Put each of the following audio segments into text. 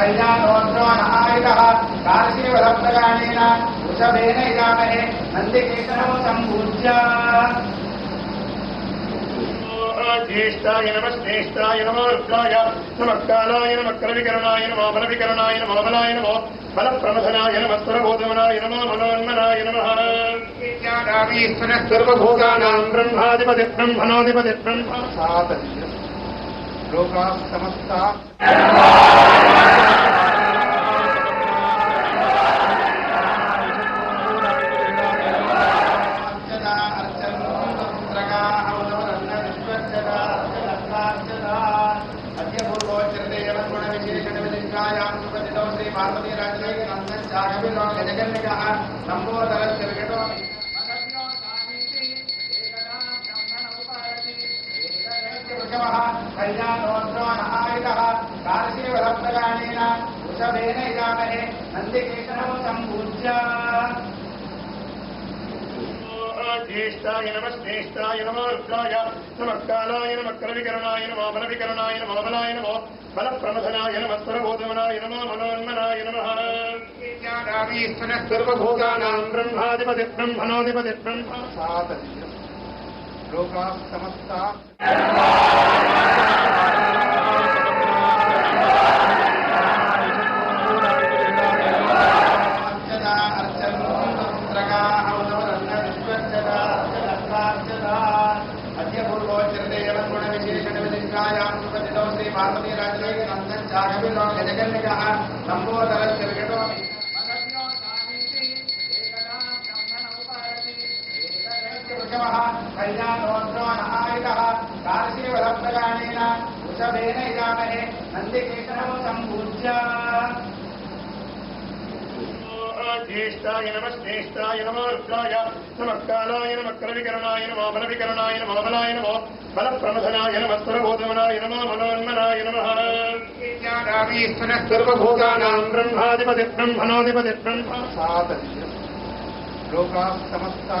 कल्याणोऽद्रो नहायुधः कार्षीवलप्तगानेन वृषभेन इदामहे नन्दिकेतनौ सम्पूज्य ज्येष्ठाय नमः श्रेष्ठाय नमो रुद्राय नमः कालाय नमः करविकरणाय नमो बलविकरणाय नमो बलाय नमो बलप्रमथनाय नमः स्वरबोधमनाय नमो मनोन्मनाय नमः विद्यादामीश्वरः सर्वभूतानां ब्रह्माधिपति ब्रह्मणोऽधिपति ब्रह्म सातस्य లోకా సమస్త భారతీయ రాజ్యాంగ నందన్ జాగవి లోక జగన్నిగా నంబోదర తిరగటం एकदैत्य वृषभः कल्याणोऽद्रो नहायुधः कार्षीवलप्तगानेन वृषभेन इदामहे नन्दिकेतनौ सम्पूज्य ज्येष्ठाय नमः श्रेष्ठाय नमो रुद्राय नमः कालाय नमः करविकरणाय नमो बलविकरणाय नमो बलाय नमो बलप्रमथनाय नमः स्वरबोधमनाय नमो मनोन्मनाय नमः विद्यादामीश्वरः सर्वभूतानां ब्रह्माधिपति ब्रह्मणोऽधिपति ब्रह्म सातस्य లోకా సమస్త భారతీయ రాజ్యాంగ సంస్థ చాగవిలో గజగన్నిగా నంబోదర తిరగటం एकदैत्य वृषभः कल्याणोऽद्रो नहायुधः कार्षीवलप्तगानेन वृषभेन इदामहे नन्दिकेतनौ सम्पूज्य ज्येष्ठाय नमः श्रेष्ठाय नमो रुद्राय नमः कालाय नमः करविकरणाय नमो बलविकरणाय नमो बलाय नमो बलप्रमथनाय नमः स्वरबोधमनाय नमो मनोन्मनाय नमः विद्यादामीश्वरः सर्वभूतानां ब्रह्माधिपति ब्रह्मणोऽधिपति ब्रह्म सातस्य लोकाः समस्ता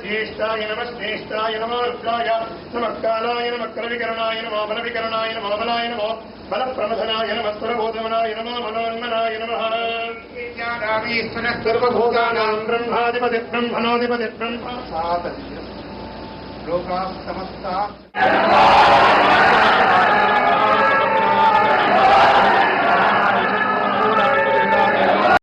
జ్యేష్ఠాయ నమ శ్రేష్టాయ నమార్గాయ నమకాలాయ నమక్రవికరణాయ నమో బలవికరణాయ నమోబలాయ నమో బలప్రమధనాయ నమస్వరబోధమనాయ నమో మనోన్మనాయ నమ సర్వభూతానాం బ్రహ్మాధిపతి బ్రహ్మణోధిపతి బ్రహ్మ సాత లోకా సమస్త